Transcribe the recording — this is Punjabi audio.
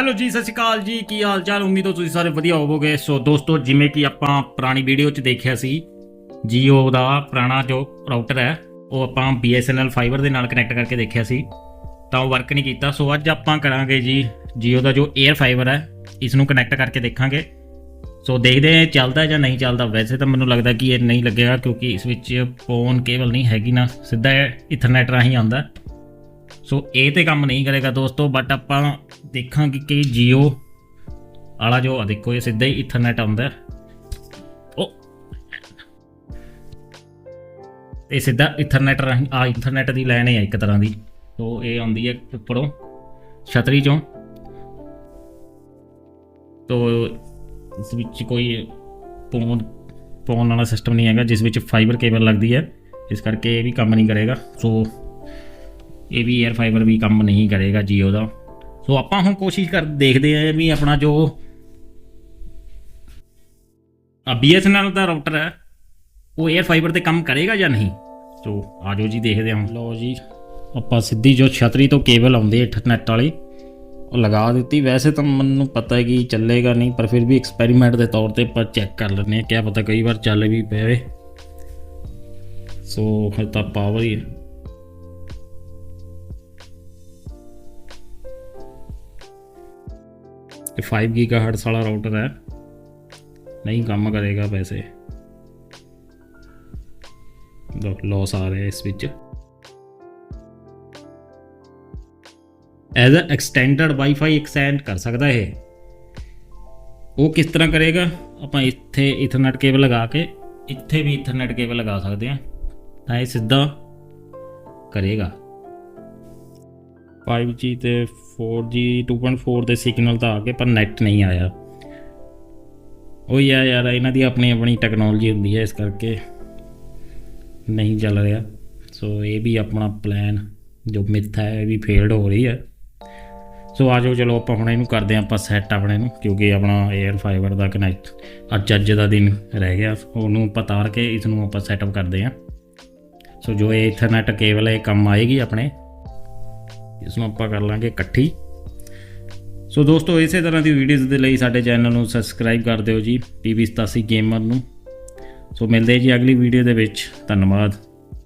ਹੈਲੋ ਜੀ, ਸਤਿ ਸ਼੍ਰੀ ਅਕਾਲ ਜੀ। ਕੀ ਹਾਲ ਚਾਲ? ਉਮੀਦ ਹੋ ਤੁਸੀਂ ਸਾਰੇ ਵਧੀਆ ਹੋਵੋਗੇ। ਸੋ ਦੋਸਤੋ, ਜਿਵੇਂ ਕਿ ਆਪਾਂ ਪੁਰਾਣੀ ਵੀਡੀਓ 'ਚ ਦੇਖਿਆ ਸੀ, Jio ਦਾ ਪੁਰਾਣਾ ਜੋ ਰਾਊਟਰ ਹੈ, ਉਹ ਆਪਾਂ BSNL ਫਾਈਬਰ ਦੇ ਨਾਲ ਕਨੈਕਟ ਕਰਕੇ ਦੇਖਿਆ ਸੀ। ਤਾਂ ਉਹ ਵਰਕ ਨਹੀਂ ਕੀਤਾ। ਸੋ ਅੱਜ ਆਪਾਂ ਕਰਾਂਗੇ ਜੀ, Jio ਦਾ ਜੋ 에ਅਰ ਫਾਈਬਰ ਹੈ ਇਸ ਨੂੰ ਕਨੈਕਟ ਕਰਕੇ ਦੇਖਾਂਗੇ। ਸੋ ਦੇਖਦੇ ਹਾਂ ਚੱਲਦਾ ਜਾਂ ਨਹੀਂ ਚੱਲਦਾ। ਵੈਸੇ ਤਾਂ ਮੈਨੂੰ ਲੱਗਦਾ ਕਿ ਇਹ ਨਹੀਂ ਲੱਗੇਗਾ, ਕਿਉਂਕਿ ਇਸ ਵਿੱਚ ਫੋਨ ਕੇਬਲ ਨਹੀਂ ਹੈਗੀ ਨਾ। ਸਿੱਧਾ ਇਥਰਨੈਟ ਰਾਹੀਂ ਆਉਂਦਾ। ਸੋ ਇਹ ਤੇ ਕੰਮ ਨਹੀਂ ਕਰੇਗਾ ਦੋਸਤੋ ਬਟ ਆਪਾਂ ਦੇਖਾਂਗੇ ਕਿ ਜੀਓ ਵਾਲਾ ਜੋ ਆ, ਦੇਖੋ ਇਹ ਸਿੱਧਾ ਹੀ ਇਥਰਨੈਟ ਆਉਂਦਾ। ਉਹ ਇਹ ਸਿੱਧਾ ਇਥਰਨੈਟ ਰਾਹੀਂ, ਆ ਇਥਰਨੈਟ ਦੀ ਲਾਈਨ ਹੈ ਇੱਕ ਤਰ੍ਹਾਂ ਦੀ। ਸੋ ਇਹ ਆਉਂਦੀ ਹੈ ਉੱਪਰੋਂ, ਛਤਰੀ ਚੋਂ। ਤੋ ਇਸ ਵਿੱਚ ਕੋਈ ਪੌਨ ਪੌਨ ਵਾਲਾ ਸਿਸਟਮ ਨਹੀਂ ਹੈਗਾ, ਜਿਸ ਵਿੱਚ ਫਾਈਬਰ ਕੇਬਲ ਲੱਗਦੀ ਹੈ। ਇਸ ਕਰਕੇ ਇਹ ਵੀ ਕੰਮ ਨਹੀਂ ਕਰੇਗਾ। ਸੋ ਇਹ ਵੀ 에ਅਰ ਫਾਈਬਰ ਵੀ ਕੰਮ ਨਹੀਂ ਕਰੇਗਾ ਜੀਓ ਦਾ। ਸੋ ਆਪਾਂ ਹੁਣ ਕੋਸ਼ਿਸ਼ ਕਰ, ਦੇਖਦੇ ਆਂ ਵੀ ਆਪਣਾ ਜੋ ਆ BSNL ਦਾ ਰਾਊਟਰ ਹੈ, ਉਹ 에ਅਰ ਫਾਈਬਰ ਤੇ ਕੰਮ ਕਰੇਗਾ ਜਾਂ ਨਹੀਂ? ਸੋ ਆਜੋ ਜੀ, ਦੇਖਦੇ ਹਾਂ ਲਓ ਜੀ, ਆਪਾਂ ਸਿੱਧੀ ਜੋ ਛਤਰੀ ਤੋਂ ਕੇਬਲ ਆਉਂਦੇ ਇੰਟਰਨੈਟ ਵਾਲੀ, ਉਹ ਲਗਾ ਦਿੱਤੀ। ਵੈਸੇ ਤਾਂ ਮੈਨੂੰ ਪਤਾ ਹੈ ਕਿ ਚੱਲੇਗਾ ਨਹੀਂ, ਪਰ ਫਿਰ ਵੀ ਐਕਸਪੈਰੀਮੈਂਟ ਦੇ ਤੌਰ ਤੇ ਆਪਾਂ ਚੈੱਕ ਕਰ ਲੈਂਦੇ ਹਾਂ। ਕਿਆ ਪਤਾ ਕਈ ਵਾਰ ਚੱਲ ਵੀ ਪਵੇ ਸੋ ਹਲ ਤਾਂ ਪਾਵਰ ਹੀ ਹੈ। ਇਹ 5 ਗੀਗਾਹਰਟਜ਼ ਵਾਲਾ ਰਾਊਟਰ ਹੈ। ਨਹੀਂ ਕੰਮ ਕਰੇਗਾ ਵੈਸੇ ਲੋ ਲਾਸ ਆ ਰਿਹਾ ਇਸ ਵਿੱਚ। ਐਜ਼ ਅ ਐਕਸਟੈਂਡਡ ਵਾਈਫਾਈ ਐਕਸਟੈਂਡ ਕਰ ਸਕਦਾ ਇਹ। ਉਹ ਕਿਸ ਤਰ੍ਹਾਂ ਕਰੇਗਾ? ਆਪਾਂ ਇੱਥੇ ਇਥਰਨੈਟ ਕੇਬਲ ਲਗਾ ਕੇ, ਇੱਥੇ ਵੀ ਇਥਰਨੈਟ ਕੇਬਲ ਲਗਾ ਸਕਦੇ ਹਾਂ। ਤਾਂ ਇਹ ਸਿੱਧਾ ਕਰੇਗਾ। 5G ਤੇ 4G 2.4 ਦੇ ਸਿਗਨਲ ਤਾਂ ਆ ਗਏ, ਪਰ ਨੈਟ ਨਹੀਂ ਆਇਆ। ਉਹ ਯਾ ਯਾਰ, ਇਹਨਾਂ ਦੀ ਆਪਣੀ ਆਪਣੀ ਟੈਕਨੋਲੋਜੀ ਹੁੰਦੀ ਹੈ ਇਸ ਕਰਕੇ ਨਹੀਂ ਚੱਲ ਰਿਹਾ। ਸੋ ਇਹ ਵੀ ਆਪਣਾ ਪਲਾਨ ਜੋ ਮਿੱਥ ਹੈ, ਇਹ ਵੀ ਫੇਲਡ ਹੋ ਰਹੀ ਹੈ। ਸੋ ਆਜੋ ਚਲੋ ਆਪਾਂ ਹੁਣ ਇਹਨੂੰ ਕਰਦੇ ਹਾਂ, ਆਪਾਂ ਸੈੱਟ ਆਪਣੇ ਨੂੰ, ਕਿਉਂਕਿ ਆਪਣਾ 에ਅਰ ਫਾਈਬਰ ਦਾ ਕਨੈਕਟ ਅੱਜ ਅੱਜ ਦਾ ਦਿਨ ਰਹਿ ਗਿਆ। ਉਹਨੂੰ ਆਪਾਂ ਤਾਰ ਕੇ ਇਸ ਨੂੰ ਆਪਾਂ ਸੈਟਅਪ ਕਰਦੇ ਹਾਂ। ਸੋ ਜੋ ਇਹ ਇਥਰਨੈਟ ਕੇਬਲ ਹੈ, ਇਹ ਕੰਮ ਆਏਗੀ ਆਪਣੇ। ਇਸ ਨੂੰ ਆਪਾਂ ਕਰ ਲਾਂਗੇ ਇਕੱਠੀ। ਸੋ ਦੋਸਤੋ, ਇਸੇ ਤਰ੍ਹਾਂ ਦੀ ਵੀਡੀਓਜ਼ ਦੇ ਲਈ ਸਾਡੇ ਚੈਨਲ ਨੂੰ ਸਬਸਕ੍ਰਾਈਬ ਕਰ ਦਿਓ ਜੀ ਪੀਵੀ 87 ਗੇਮਰ ਨੂੰ। ਸੋ ਮਿਲਦੇ ਜੀ ਅਗਲੀ ਵੀਡੀਓ ਦੇ ਵਿੱਚ। ਧੰਨਵਾਦ।